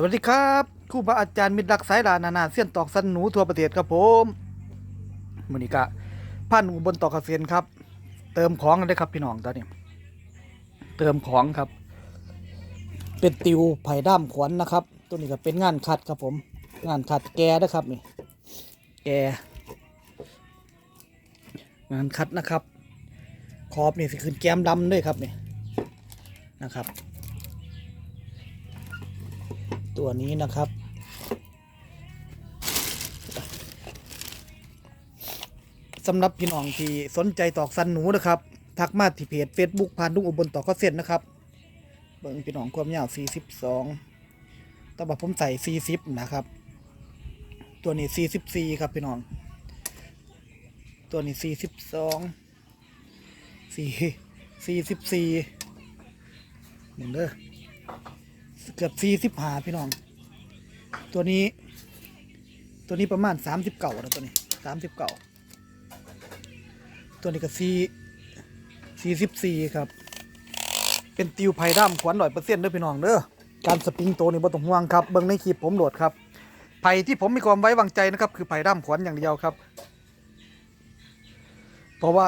สวัสดีครับครูบาอาจารย์มิตรรักสายลานานาเสี้ยนตอกสันหนูทั่วประเทศครับผมมือนี้กะผ่านอุบลตอกเกษตรครับ เติมของกันได้ครับพี่น้องตอนนี้ เติมของครับ เป็นติวไผ่ด้ามขวัญนะครับ ตัวนี้ก็เป็นงานขัดครับผม งานขัดแกนะครับนี่ แก งานขัดนะครับ ขอบนี่สิขึ้นแก้มดำด้วยครับนี่นะครับ ตัวนี้นะครับ สำหรับพี่น้องที่สนใจตอกสันหนูนะครับ ทักมาที่เพจ Facebook พานดุงอุบลตอกข้อเส้นนะครับ เบิ่งพี่น้องความยาว 42ต่ว่าผมใส่ 40 นะครับ ตัวนี้ 44 ครับพี่น้อง ตัวนี้ 42 4 44หนึ่งเด้อ เกือบสี่สิบหาพี่น้อง ตัวนี้ ตัวนี้ประมาณสามสิบเก่านะตัวนี้สามสิบเก่าตัวนี้ก็สี่สี่สิบสี่ครับ เป็นติวไผ่ด้ามขวัญร้อยเปอร์เซ็นต์เด้อพี่น้องเด้อการสปริงโตนี่บ่ต้องห่วงครับเบิ่งในคลิปผมโหลดครับไผ่ที่ผมมีความไว้วางใจนะครับ คือไผ่ด้ามขวัญอย่างเดียวครับ เพราะว่า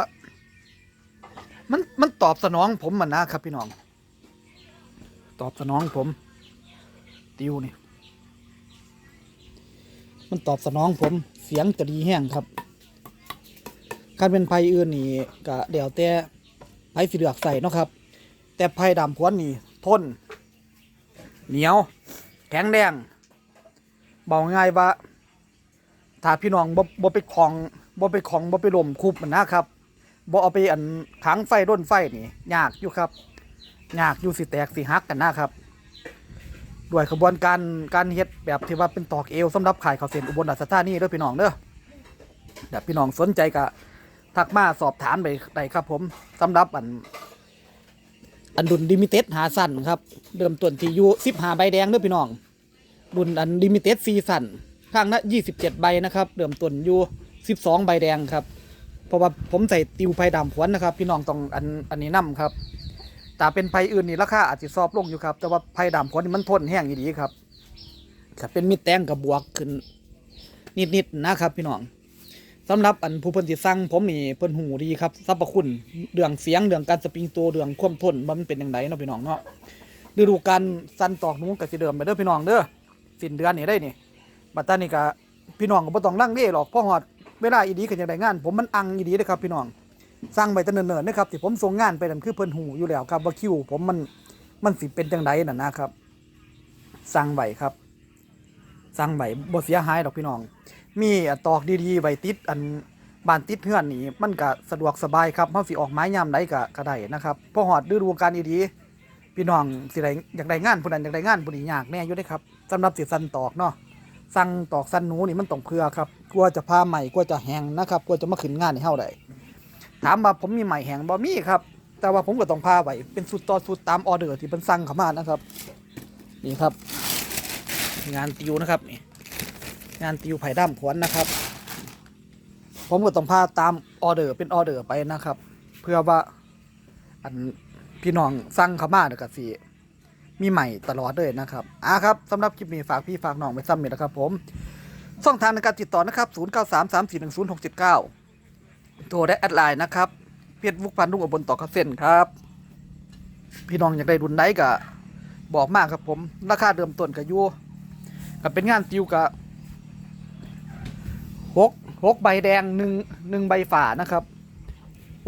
มันมันตอบสนองผมมันนะครับพี่น้อง ตอบสนองผม ติวนี่ มันตอบสนองผมเสียงจะดีแห้งครับการเป็นไพ่อื่นนี่ก็เดี๋ยวแต่ไพ่สีเหลือกใส่เนาะครับ แต่ไพ่ดำพวนนี่ทน เหนียว แข็งแรงเบาง่ายว่าถ้าพี่น้องบ่บ่ไปคลองบ่ไปคลองบ่ไปลมคุบมันนะครับบ่เอาไปอันขังไฟร่นไฟนี่ยากอยู่ครับยากอยู่สิแตกสิหักกันนะครับ ด้วยขบวนการการเฮ็ดแบบที่ว่าเป็นตอกเอวสำหรับขายข้าวเส้นอุบลราชธานีเด้อพี่น้องเด้อเดี๋ยวพี่น้องสนใจก็ทักมาสอบถามไปได้ครับผมสำหรับอัน อันดุนดิมิเต็ดหาสั้นครับเริ่มต้นที่อยู่สิบหาใบแดงเด้อพี่น้องดุนอันดิมิเต็ดซีสั้นข้างละยี่สิบเจ็ดใบนะครับเริ่มต้นอยู่สิบสองใบแดงครับ เพราะว่าผมใส่ติวไผ่ดำขวัญนะครับ พี่น้องต้องอันอันนี้นํครับ แต่เป็นไผ่อื่นนี่ราคาอาจจะซอบลงอยู่ครับ แต่ว่าไผ่ดำขวัญนี่มันทนแห้งดีครับถ้าเป็นมิดแตงกับบวกขึ้น นิดๆนะครับพี่น้องสำหรับอันผู้เพิ่นสิสั่งผมนี่เพิ่นหูดีครับสรรพคุณเรื่องเสียงเรื่องการสปริงตัวเรื่องความทนว่ามันเป็นอย่างไรเนาะพี่น้องเนาะฤดูการสั่นตอกหนูก็สิเดิมไปเด้อพี่น้องเด้อสิ้นเดือนนี่ได้นี่บัตานี่ก็พี่น้องก็บ่ต้องลังเลหรอกเพราะฮอดเวลาอีดีก็จังไดงาน ผมมันอังอีดีเด้อครับพี่น้อง สร้างไปแต่เนิ่นๆนะครับที่ผมส่งงานไปนั่นคือเพิ่นหูอยู่แล้วครับว่าคิวผมมันมันสิเป็นจังไดน่ะนะครับสั่งไว้ครับสั่งไว้บ่เสียหายดอกพี่น้อง มีตอกดีๆไว้ติดอันบ้านติดเฮือนนี่มันก็สะดวกสบายครับเฮาสิออกไม้ยามใดก็ก็ได้นะครับพอฮอดฤดูกาลอีดีพี่น้องสิได้อยากได้งานผู้นั้นอยากได้งานผู้นี้ยากแน่อยู่เด้ครับสำหรับสิสั่นตอกเนาะสั่งตอกสั่นหนูนี่มันต้องเพื่อครับกลัวจะพาใหม่กลัวจะแห้งนะครับกลัวจะมาขึ้นงานให้เฮาได้ ถามว่าผมมีใหม่แหงบ่มีครับ แต่ว่าผมก็ต้องพาไว้เป็นสุดต่อสุดตามออเดอร์ที่เป็นสั่งเข้ามานะครับ นี่ครับ งานติวนะครับนี่งานติวไผ่ด้ามขวัญนะครับ ผมก็ต้องพาตามออเดอร์เป็นออเดอร์ไปนะครับ เพื่อว่าอันพี่น้องสั่งเข้ามาเดี๋ยวก็สิมีใหม่ตลอดเลยนะครับอะครับสำหรับคลิปนี้ฝากพี่ฝากน้องไปซ้ำนี่นะครับผมช่องทางในการติดต่อนะครับ 0933410679 โทรได้แอดไลน์นะครับเพจวุกพันธุ์ลุงอบนต่อข้าเส้นครับ พี่น้องอยากได้รุ่นไหนก็บอกมากครับผม ราคาเริ่มต้นก็อยู่ก็เป็นงานติวกับหกหกใบแดงหนึ่งหนึ่งใบฝานะครับ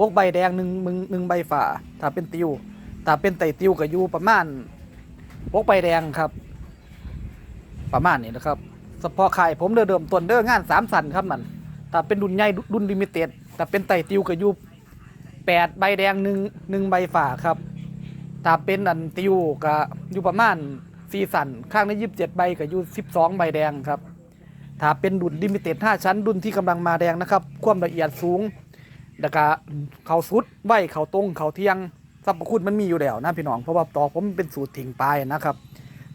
หกใบแดงหนึ่งหนึ่งหนึ่งใบฝาถ้าเป็นติวถ้าเป็นไตติวก็อยู่ประมาณหกใบแดงครับ ประมาณนี้นะครับเฉพาะขายผมเดิมต้นเด้องานสามสันครับมันถ้าเป็นรุ่นใหญ่รุ่นลิมิเต็ด แต่เป็นไต่ติวก็อยู่แปดใบแดงหนึ่งหนึ่งใบฝ่าครับถ้าเป็นอันติวก็อยู่ประมาณซีสันข้างในยี่สิบเจ็ดใบก็อยู่สิบสองใบแดงครับถ้าเป็นรุ่นลิมิเต็ดห้าชั้นรุ่นที่กำลังมาแดงนะครับความละเอียดสูงแล้วก็เขาสุดไหวเขาตรงเขาเที่ยงสรรพคุณมันมีอยู่แล้วนะพี่น้องเพราะว่าตอกผมเป็นสูตรถิ่งปลายนะครับ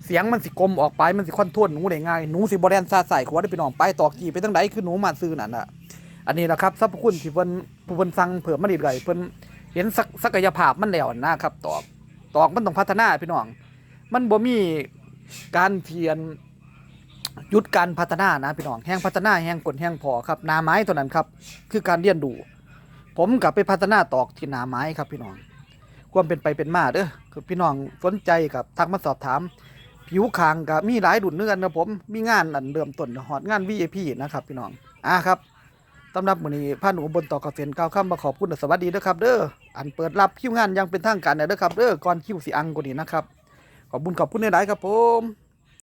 เสียงมันสิกลมออกไปมันสิคอนโทรลหนูได้ง่ายหนูสิบอแดนซาใส่ขวดได้พี่น้องไปตอกกี่ไปทั้งใดคือหนูมาซื้อนั่นน่ะ อันนี้นะครับสรรพคุณที่เพิ่นผู้เพิ่นสั่งเพิ่อมมาดีเลยเพิ่นเห็นศักศักยภาพมันแล้วนะครับตอกตอกมันต้องพัฒนาพี่น้อง มันบ่มีการเทียนยุดการพัฒนานะพี่น้องแห่งพัฒนาแห่งกลแห่งพอครับหนาไม้เท่านั้นครับ คือการเรียนรู้ผมกลับไปพัฒนาตอกที่หนาไม้ครับพี่น้อง ความเป็นไปเป็นมาเด้อคือพี่น้องสนใจกับทักมาสอบถาม ผิวคางกับมีหลายดุนเนื้อนะผมมีงานอันเริ่มต้นฮอดงาน VIP นะครับพี่น้องอะครับ สำหรับมื้อนี้พาหนูบนต่อเกษตรก้าวข้ามมาขอบคุณและสวัสดีเด้อครับเด้ออันเปิดรับคิวงานยังเป็นทางการเด้อครับเด้อก่อนคิวสิอังกว่านี้นะครับขอบคุณขอบคุณหลายๆครับผม